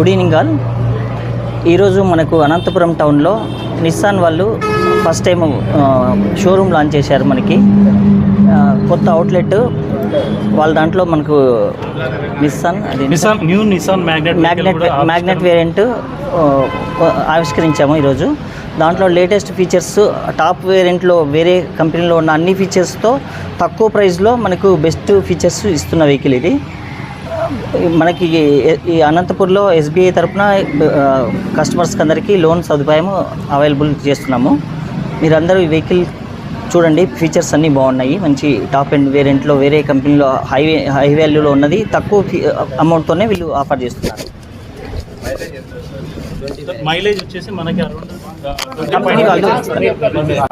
Good evening all. ఈరోజు మనకు అనంతపురం టౌన్లో నిస్సాన్ వాళ్ళు ఫస్ట్ టైం షోరూమ్ లాంచ్ చేశారు మనకి. కొత్త అవుట్లెట్ వాళ్ళ దాంట్లో మనకు నిస్సాన్ అది new Nissan Magnite Magnite Magnite variant ఆవిష్కరించాము ఈరోజు. దాంట్లో లేటెస్ట్ ఫీచర్స్ టాప్ వేరియంట్లో వేరే కంపెనీలో ఉన్న అన్ని ఫీచర్స్తో తక్కువ ప్రైస్లో మనకు బెస్ట్ ఫీచర్స్ ఇస్తున్న వెహికల్ ఇది. మనకి ఈ- అనంతపూర్లో ఎస్బీఐ తరఫున కస్టమర్స్కి అందరికీ లోన్ సదుపాయం అవైలబుల్ చేస్తున్నాము. మీరందరూ ఈ వెహికల్ చూడండి ఫీచర్స్ అన్నీ బాగున్నాయి. మంచి టాప్ అండ్ వేరియంట్లో వేరే కంపెనీలో హై హై వాల్యూలో ఉన్నది. తక్కువ అమౌంట్తోనే వీళ్ళు ఆఫర్ చేస్తున్నారు. మైలేజ్ వచ్చేసి మనకి.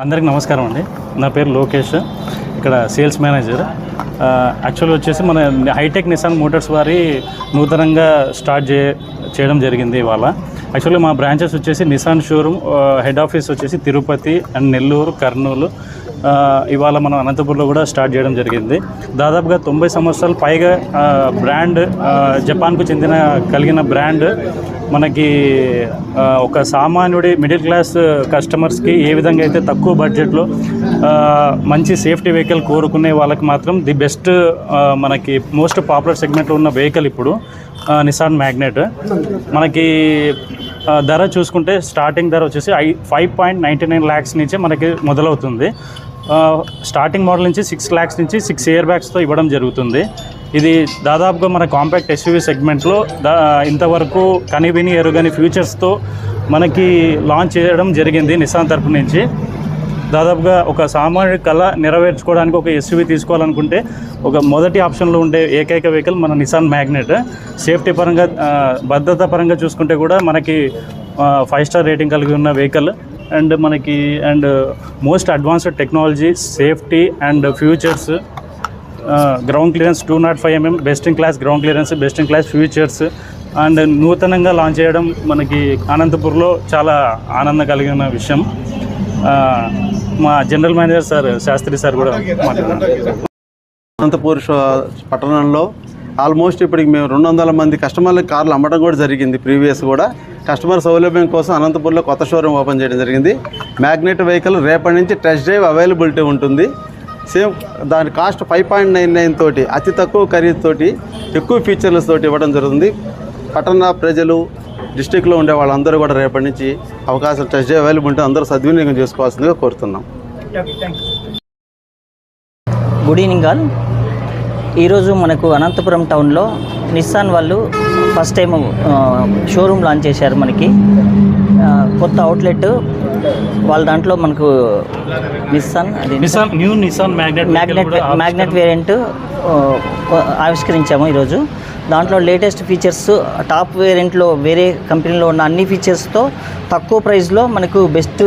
అందరికి నమస్కారం అండి. నా పేరు లోకేష్. ఇక్కడ సేల్స్ మేనేజర్ యాక్చువల్ వచ్చేసి మన హైటెక్ నిసాన్ మోటార్స్ వారి నూతనంగా స్టార్ట్ చే చేయడం జరిగింది ఇవాళ. యాక్చువల్లీ మా బ్రాంచెస్ వచ్చేసి నిసాన్ షోరూమ్ హెడ్ ఆఫీస్ వచ్చేసి తిరుపతి అండ్ నెల్లూరు కర్నూలు ఇవాళ మనం అనంతపూర్లో కూడా స్టార్ట్ చేయడం జరిగింది. దాదాపుగా తొంభై సంవత్సరాలు పైగా బ్రాండ్ జపాన్కు చెందిన కలిగిన బ్రాండ్ మనకి ఒక సామాన్యుడి మిడిల్ క్లాస్ కస్టమర్స్కి ఏ విధంగా అయితే తక్కువ బడ్జెట్లో మంచి సేఫ్టీ వెహికల్ కోరుకునే వాళ్ళకి మాత్రం ది బెస్ట్ మనకి మోస్ట్ పాపులర్ సెగ్మెంట్లో ఉన్న వెహికల్ ఇప్పుడు నిసాన్ మ్యాగ్నెట్ మనకి ధర చూసుకుంటే స్టార్టింగ్ ధర వచ్చేసి I five point ninety nine lakhs నుంచే మనకి మొదలవుతుంది. స్టార్టింగ్ మోడల్ నుంచి సిక్స్ ల్యాక్స్ నుంచి సిక్స్ ఇయర్ బ్యాగ్స్తో ఇవ్వడం జరుగుతుంది. ఇది దాదాపుగా మన కాంపాక్ట్ ఎస్యూవీ సెగ్మెంట్లో దా ఇంతవరకు కనివిని ఎరుగని ఫ్యూచర్స్తో మనకి లాంచ్ చేయడం జరిగింది నిసాన్ తరపు నుంచి. దాదాపుగా ఒక సామాన్యుడి కళ నెరవేర్చుకోవడానికి ఒక ఎస్యూవీ తీసుకోవాలనుకుంటే ఒక మొదటి ఆప్షన్లో ఉండే ఏకైక వెహికల్ మన నిసాన్ మ్యాగ్నెట్ సేఫ్టీ పరంగా భద్రత పరంగా చూసుకుంటే కూడా మనకి ఫైవ్ స్టార్ రేటింగ్ కలిగి ఉన్న వెహికల్ అండ్ మనకి and most advanced technology safety and features ground clearance two nought five mm best in class ground clearance best in class features and నూతనంగా లాంచ్ చేయడం మనకి అనంతపూర్లో చాలా ఆనందం కలిగిన విషయం. మా general manager sir Shastri sir కూడా మాట్లాడారు. అనంతపూర్ షో పట్టణంలో ఆల్మోస్ట్ ఇప్పటికి మేము రెండు వందల మంది కస్టమర్లకు కార్లు అమ్మడం కూడా జరిగింది ప్రీవియస్ కూడా. కస్టమర్ సౌలభ్యం కోసం అనంతపూర్లో కొత్త షోరూమ్ ఓపెన్ చేయడం జరిగింది. మ్యాగ్నెట్ వెహికల్ రేపటి నుంచి టెస్ట్ డ్రైవ్ అవైలబిలిటీ ఉంటుంది. సేమ్ దాని cost five point nine nine తోటి అతి తక్కువ ఖరీదు తోటి ఎక్కువ ఫీచర్లస్ తోటి ఇవ్వడం జరుగుతుంది. పట్టణ ప్రజలు డిస్టిక్లో ఉండే వాళ్ళందరూ కూడా రేపటి నుంచి అవకాశం టెస్ట్ డ్రైవ్ అవైలబిలిటీ అందరూ సద్వినియోగం చేసుకోవాల్సిందిగా కోరుతున్నాం. గుడ్ ఈవినింగ్ ఆల్ ఈరోజు మనకు అనంతపురం టౌన్లో నిస్సాన్ వాళ్ళు ఫస్ట్ టైం షోరూమ్ లాంచ్ చేశారు మనకి. కొత్త అవుట్లెట్ వాళ్ళ దాంట్లో మనకు నిస్సాన్ అది Nissan new Nissan Magnite Magnite Magnite variant ఆవిష్కరించాము ఈరోజు. దాంట్లో లేటెస్ట్ ఫీచర్స్ టాప్ వేరియంట్లో వేరే కంపెనీలో ఉన్న అన్ని ఫీచర్స్తో తక్కువ ప్రైస్లో మనకు బెస్ట్